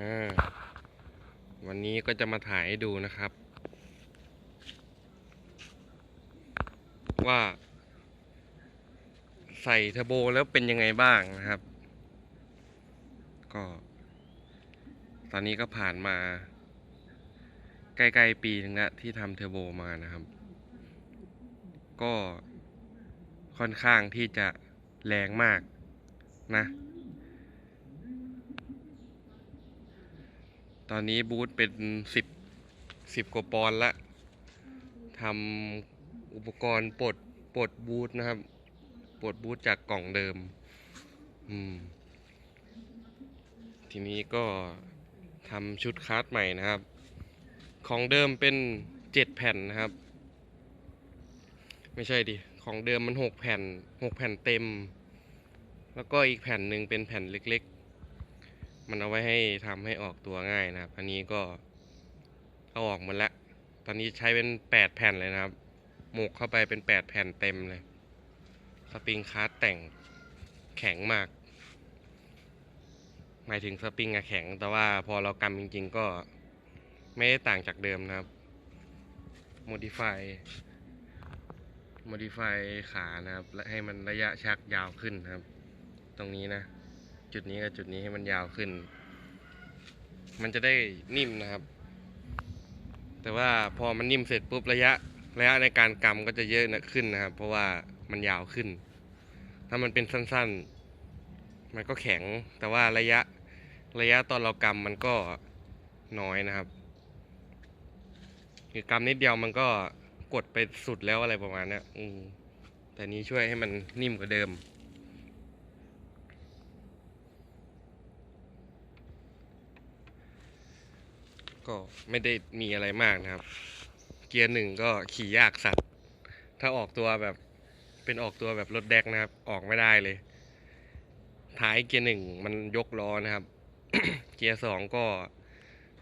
วันนี้ก็จะมาถ่ายให้ดูนะครับ ว่า ใส่เทอร์โบแล้วเป็นยังไงบ้างนะครับ ก็ ตอนนี้ก็ผ่านมา ใกล้ๆปีนึงละที่ทำเทอร์โบมานะครับ ก็ค่อนข้างที่จะแรงมากนะ ตอนนี้บูทเป็นสิบสิบกว่าปอนละทำอุปกรณ์ปลดปลดบูทนะครับปลดบูทจากกล่องเดิม อืม ทีนี้ก็ทำชุดคาร์ดใหม่นะครับ ของเดิมเป็นเจ็ดแผ่นนะครับ ไม่ใช่ดิ ของเดิมมันหกแผ่นหกแผ่นเต็ม แล้วก็อีกแผ่นหนึ่งเป็นแผ่นเล็กๆ มันเอาไว้ให้ทำให้ออกตัวง่ายนะครับ อันนี้ก็เอาออกหมดแล้วตอนนี้ใช้เป็นแปดแผ่นเลยนะครับ หมกเข้าไปเป็นแปดแผ่นเต็มเลย สปริงคาร์ดแต่งแข็งมาก หมายถึงสปริงอะแข็ง แต่ว่าพอเรากำจริง ๆ ก็ไม่ได้ต่างจากเดิมนะครับ modify modify ขานะครับ และให้มันระยะชักยาวขึ้นนะครับ ตรงนี้นะ จุดนี้กับจุดนี้ให้มันยาวขึ้น มันจะได้นิ่มนะครับ แต่ว่าพอมันนิ่มเสร็จปุ๊บระยะระยะในการกำก็จะเยอะนะขึ้นนะครับ เพราะว่ามันยาวขึ้น ถ้ามันเป็นสั้นๆ มันก็แข็ง แต่ว่าระยะระยะตอนเรากำมันก็น้อยนะครับ คือกำนิดเดียวมันก็กดไปสุดแล้วอะไรประมาณนี้แต่นี้ช่วยให้มันนิ่มกว่าเดิม ก็ไม่ได้มีอะไรมากนะครับ เกียร์หนึ่งก็ขี่ยากสัตว์ ถ้าออกตัวแบบเป็นออกตัวแบบรถแดกนะครับ ออกไม่ได้เลย ท้ายเกียร์หนึ่งมันยกล้อนะครับ เกียร์สองก็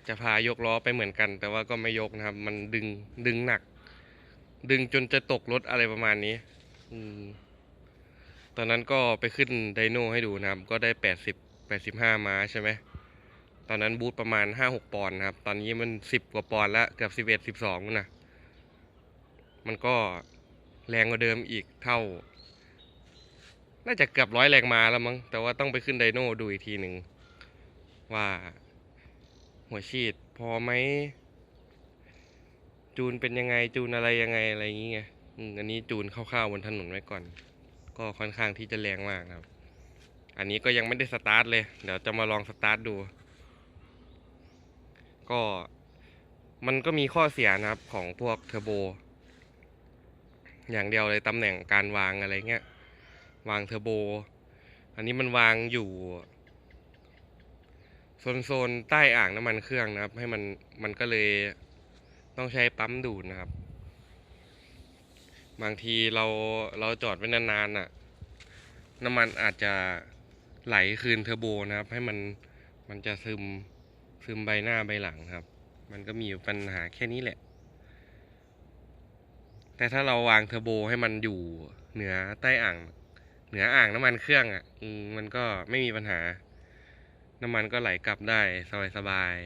จะพายกล้อไปเหมือนกัน แต่ว่าก็ไม่ยกนะครับ มันดึงดึงหนัก ดึงจนจะตกรถอะไรประมาณนี้ อืมตอนนั้นก็ไปขึ้นไดโน่ให้ดูนะครับ ก็ได้แปดสิบแปดสิบห้าม้าใช่ไหม ตอนนั้นบูทประมาณห้าหกปอนด์นะครับ ตอนนี้มันสิบกว่าปอนด์แล้วเกือบสิบเอ็ดสิบสองนะ มันก็แรงกว่าเดิมอีกเท่า น่าจะเกือบร้อยแรงมาแล้วมั้ง แต่ว่าต้องไปขึ้นไดโน่ดูอีกทีหนึ่ง ว่าหัวฉีดพอไหม จูนเป็นยังไงจูนอะไรยังไงอะไรอย่างเงี้ยอันนี้จูนคร่าวๆบนถนนไว้ก่อน ก็ค่อนข้างที่จะแรงมากนะครับ อันนี้ก็ยังไม่ได้สตาร์ทเลย เดี๋ยวจะมาลองสตาร์ทดู ก็มันก็มีข้อเสียนะครับของพวกเทอร์โบ อย่างเดียวเลยตำแหน่งการวางอะไรเงี้ย วางเทอร์โบ อันนี้มันวางอยู่โซนโซนใต้อ่างน้ำมันเครื่องนะครับ ให้มันมันก็เลยต้องใช้ปั๊มดูดนะครับ บางทีเราเราจอดไว้นานๆน่ะ น้ำมันอาจจะไหลคืนเทอร์โบนะครับ ให้มันมันจะซึม ซึมใบหน้าใบหลังครับ มันก็มีอยู่ปัญหาแค่นี้แหละ แต่ถ้าเราวางเทอร์โบให้มันอยู่เหนือใต้อ่าง เหนืออ่างน้ำมันเครื่องอะมันก็ไม่มีปัญหา น้ำมันก็ไหลกลับได้สบาย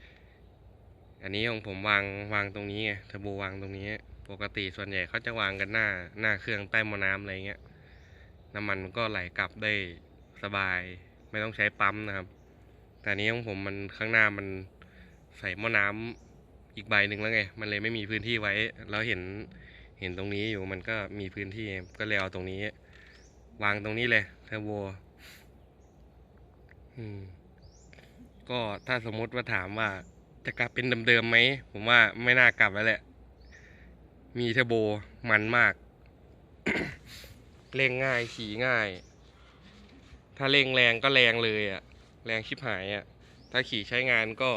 ๆอันนี้ของผมวางวางตรงนี้ไงเทอร์โบวางตรงนี้ ปกติส่วนใหญ่เขาจะวางกันหน้าหน้าเครื่องใต้มอน้ำอะไรเงี้ยน้ำมันก็ไหลกลับได้สบาย ไม่ต้องใช้ปั๊มนะครับ แต่อันนี้ของผมมันข้างหน้ามันใส่หม้อน้ำอีกใบหนึ่งแล้วไง มันเลยไม่มีพื้นที่ไว้ แล้วเห็นเห็นตรงนี้อยู่มันก็มีพื้นที่ก็เลยเอาตรงนี้ วางตรงนี้เลยเทอร์โบอืมก็ถ้าสมมติว่าถามว่าจะกลับเป็นเดิมๆไหม ผมว่าไม่น่ากลับแล้วแหละ มีเทอร์โบมันมาก เร่งง่ายขี่ง่าย ถ้าเร่งแรงก็แรงเลยอะ แรงชิบหายอะถ้าขี่ใช้งานก็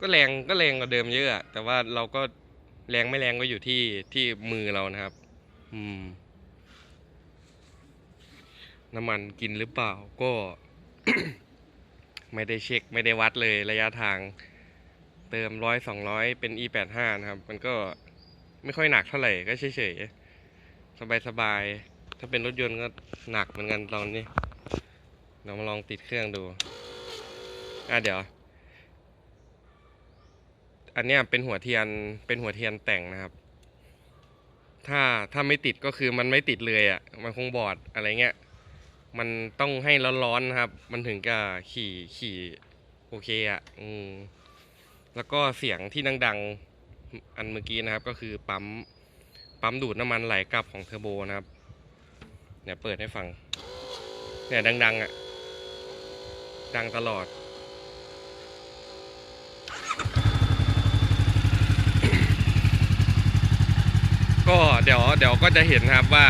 ก็แรงก็แรงกว่าเดิมเยอะอะแต่ว่าเราก็แรงไม่แรงก็อยู่ที่ที่มือเรานะครับ อืม น้ำมันกินหรือเปล่าก็ ไม่ได้เช็คไม่ได้วัดเลยระยะทาง เติมร้อยสองร้อยเป็น e แปดห้านะครับ มันก็ไม่ค่อยหนักเท่าไหร่ก็เฉยๆสบายๆ ถ้าเป็นรถยนต์ก็หนักเหมือนกันตอนนี้ เรามาลองติดเครื่องดู อะเดี๋ยว อันเนี้ยเป็นหัวเทียน เป็นหัวเทียนแต่งนะครับ ถ้าถ้าไม่ติดก็คือมันไม่ติดเลยอะ่ะ มันคงบอดอะไรเงี้ย มันต้องให้ร้อนๆนะครับ มันถึงจะขี่ขี่โอเคอะ่ะ อืม แล้วก็เสียงที่ดังๆ อันเมื่อกี้นะครับ ก็คือปั๊ม ปั๊มดูดน้ำมันไหลกลับของเทอร์โบนะครับเดี๋ยเปิดให้ฟัง เนี่ยดัง ๆอะ่ะ ดังตลอด ก็เดี๋ยวเดี๋ยวก็จะเห็นนะครับว่า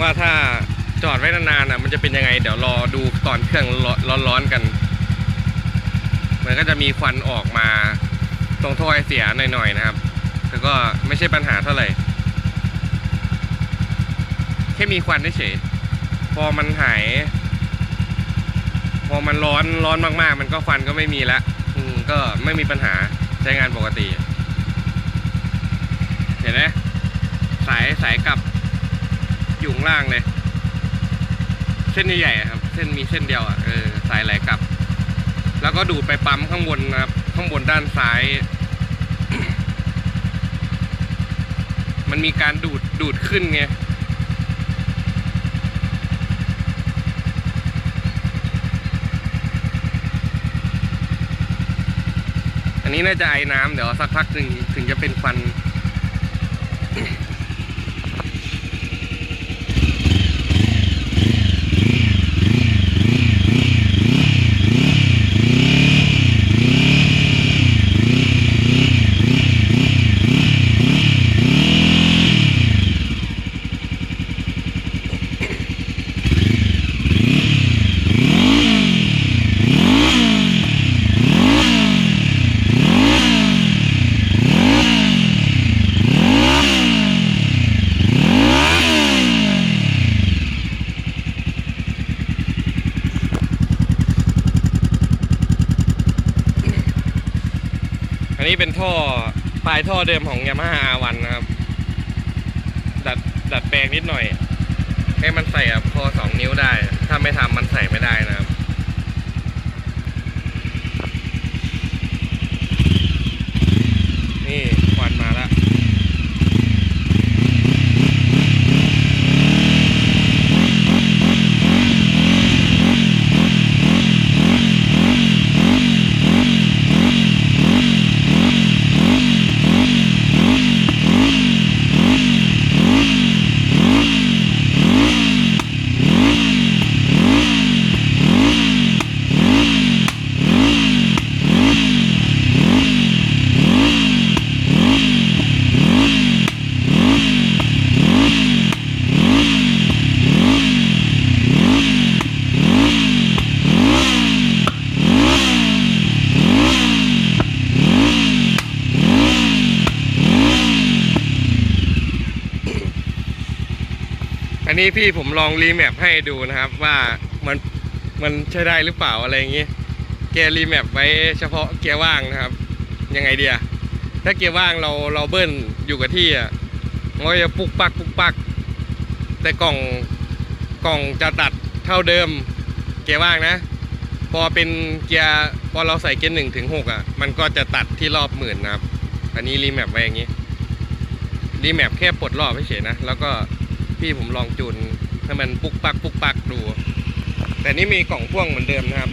ว่าถ้าจอดไว้นานๆอะมันจะเป็นยังไง เดี๋ยวรอดูตอนเครื่องร้อนๆกัน มันก็จะมีควันออกมาตรงท่อไอเสียหน่อยๆนะครับแต่ก็ไม่ใช่ปัญหาเท่าไหร่ แค่มีควันเฉยพอมันหาย พอมันร้อนร้อนมากๆ มันก็ควันก็ไม่มีแล้วอืมก็ไม่มีปัญหาใช้งานปกติ เห็นไหมสายสายกลับอยู่ข้างล่างเลย เส้นใหญ่ๆอะครับ เส้นมีเส้นเดียวอะเออสายไหลกลับ แล้วก็ดูดไปปั๊มข้างบนนะครับ ข้างบนด้านซ้าย มันมีการดูดดูดขึ้นไง อันนี้น่าจะไอ้น้ำเดี๋ยวสักพักหนึ่งถึงจะเป็นควัน เป็นท่อปลายท่อเดิมของ Yamaha R1 นะครับ ดัดดัดแปลงนิดหน่อย ให้มันใส่กับคอสองนิ้วได้ ถ้าไม่ทำมันใส่ไม่ได้นะครับ พี่ผมลองรีแมปให้ดูนะครับว่ามันมันใช้ได้หรือเปล่าอะไรอย่างงี้ แกรีแมปไว้เฉพาะเกียร์ว่างนะครับ ยังไงเดียถ้าเกียร์ว่างเราเราเบิ้ลอยู่กับที่อะมันก็จะปุกปักปุกปัก แต่กล่องกล่องจะตัดเท่าเดิม เกียร์ว่างนะ พอเป็นเกียร์พอเราใส่เกียร์หนึ่งถึงหกอะ มันก็จะตัดที่รอบหมื่นนะครับ อันนี้รีแมปไว้อย่างนี้รีแมปแค่ปลดรอบเฉยนะแล้วก็ พี่ผมลองจูนให้มันปุกปักปุกปักดู แต่นี่มีกล่องพ่วงเหมือนเดิมนะครับ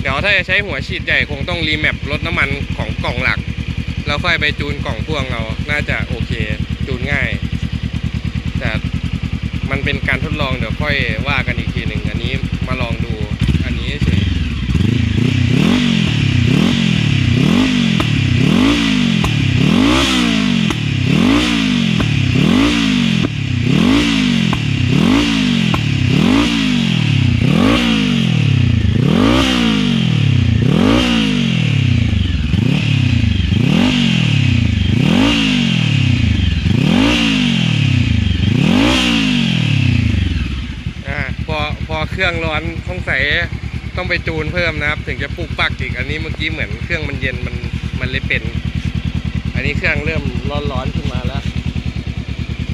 เดี๋ยวถ้าจะใช้หัวฉีดใหญ่คงต้องรีแมปลดน้ำมันของกล่องหลัก แล้วค่อยไปจูนกล่องพ่วงเอาน่าจะโอเค จูนง่าย แต่มันเป็นการทดลองเดี๋ยวค่อยว่ากันอีกทีหนึ่งอันนี้มาลองดู อันนี้เฉย อ่าพอพอ เครื่องร้อนสงสัยต้องไปจูนเพิ่มนะครับ ถึงจะปลุกปักอีกอันนี้เมื่อกี้เหมือนเครื่องมันเย็นมันมันเลยเป็น อันนี้เครื่องเริ่มร้อนร้อนๆขึ้นมาแล้ว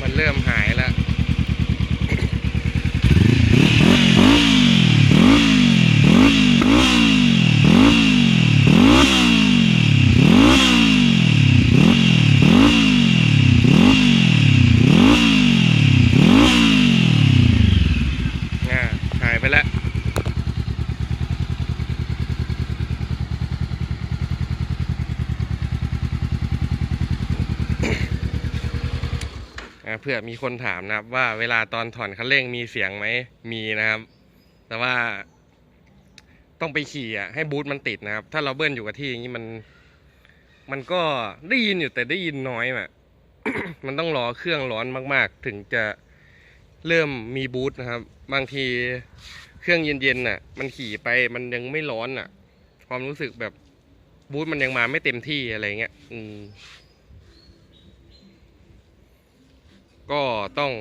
มันเริ่มหายแล้ว นะเพื่อมีคนถามนะครับ ว่าเวลาตอนถอนคันเร่งมีเสียงไหมมีนะครับ แต่ว่า ต้องไปขี่อะให้บูทมันติดนะครับ ถ้าเราเบิ้ลอยู่กับที่อย่างนี้มัน มันก็ได้ยินอยู่แต่ได้ยินน้อยอะมันต้องรอเครื่องร้อนมาก ๆ ถึงจะเริ่มมีบูทนะครับ บางทีเครื่องเย็นๆน่ะ มันขี่ไปมันยังไม่ร้อนอะ ความรู้สึกแบบบูทมันยังมาไม่เต็มที่อะไรเงี้ย อืม ก็ต้อง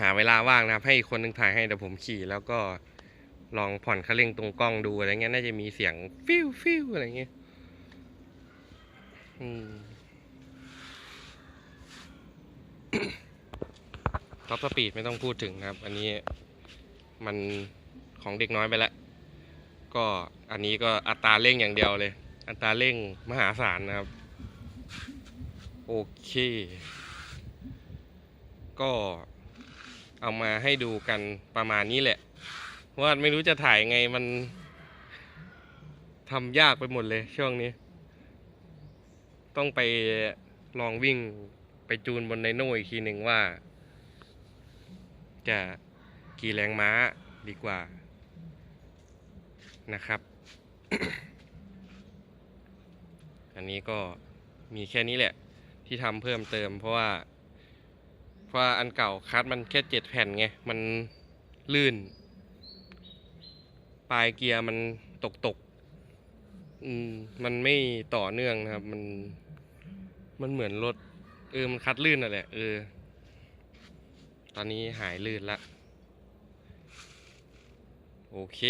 หาเวลาว่างนะครับให้คนหนึ่งถ่ายให้เดี๋ยวผมขี่ แล้วก็ลองผ่อนคันเร่งตรงกล้องดูอะไรเงี้ยน่าจะมีเสียงฟิวฟิวอะไรเงี้ยท็อปสปีดไม่ต้องพูดถึงครับ อันนี้มันของเด็กน้อยไปแล้ว ก็อันนี้ก็อัตราเร่งอย่างเดียวเลย อัตราเร่งมหาศาลนะครับ โอเค ก็เอามาให้ดูกันประมาณนี้แหละว่าไม่รู้จะถ่ายไงมันทำยากไปหมดเลยช่วงนี้ ต้องไปลองวิ่งไปจูนบนไดโน่อีกทีหนึ่งว่า จะกี่แรงม้าดีกว่านะครับ อันนี้ก็มีแค่นี้แหละที่ทำเพิ่มเติมเพราะว่า ว่าอันเก่าคัดมันแค่เจ็ดแผ่นไง มันลื่น ปลายเกียร์มันตกตกอืมมันไม่ต่อเนื่องนะครับ มัน มันเหมือนรถ เออ มันคัดลื่นน่ะแหละ เออ ตอนนี้หายลื่นละ โอเค